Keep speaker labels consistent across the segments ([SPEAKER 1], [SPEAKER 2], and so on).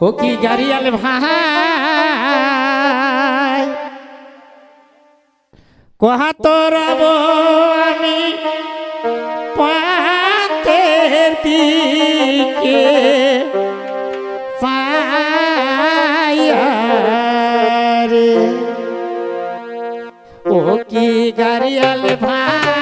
[SPEAKER 1] ও কি গাড়িয়াল ভাই? কহা তোর আমি দিকে ও কি গাড়িয়াল ভাই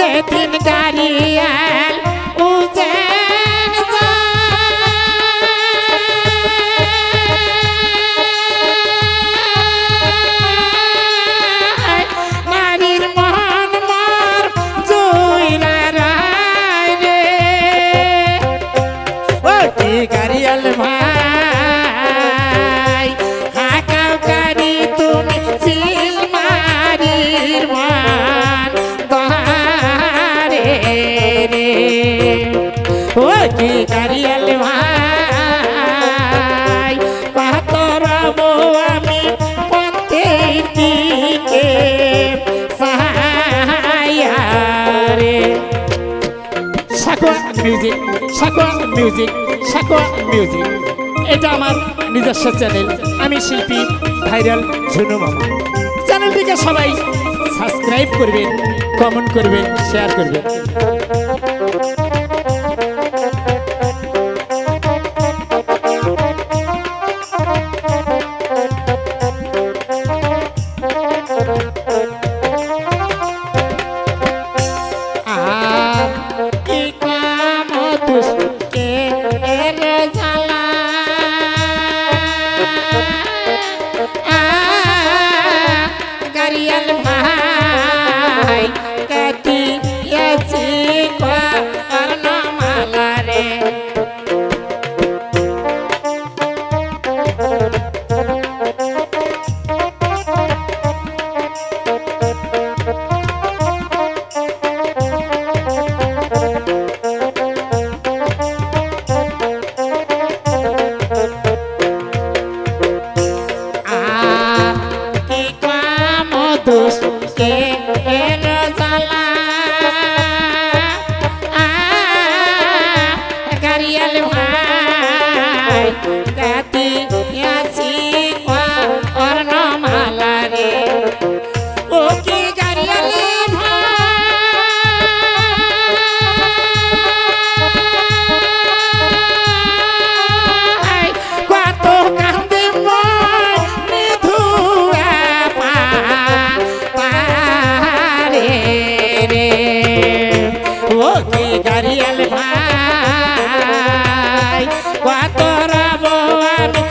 [SPEAKER 1] যেদিন গাড়িয়াল ও কি পাতরাবো আমি পথের দিকে সাকোয়া মিউজিক সাকোয়া মিউজিক সাকোয়া মিউজিক। এটা আমার নিজস্ব চ্যানেল। আমি শিল্পী ভাইরাল ঝুনু মামা। চ্যানেলটিকে সবাই সাবস্ক্রাইব করবেন, কমেন্ট করবেন, শেয়ার করবেন। গাড়িয়াল ভাই